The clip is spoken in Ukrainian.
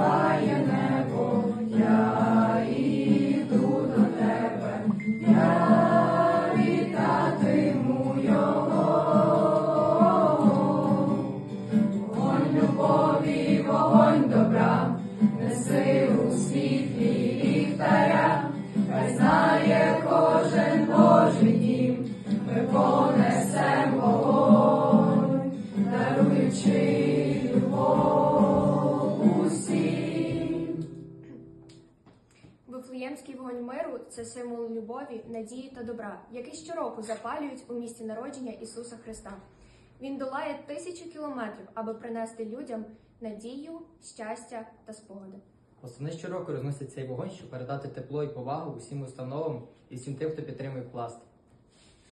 співає небо, я іду до тебе, я вітатиму його, вогонь любові, вогонь добра, неси у світлі ліхтаря, хай знає кожен Божий дім, ми понесемо даруючи. Вифлеємський вогонь миру це символ любові, надії та добра, який щороку запалюють у місті народження Ісуса Христа. Він долає тисячі кілометрів, аби принести людям надію, щастя та спогади. Восени щороку розносять цей вогонь, щоб передати тепло і повагу усім установам і всім тим, хто підтримує пласт.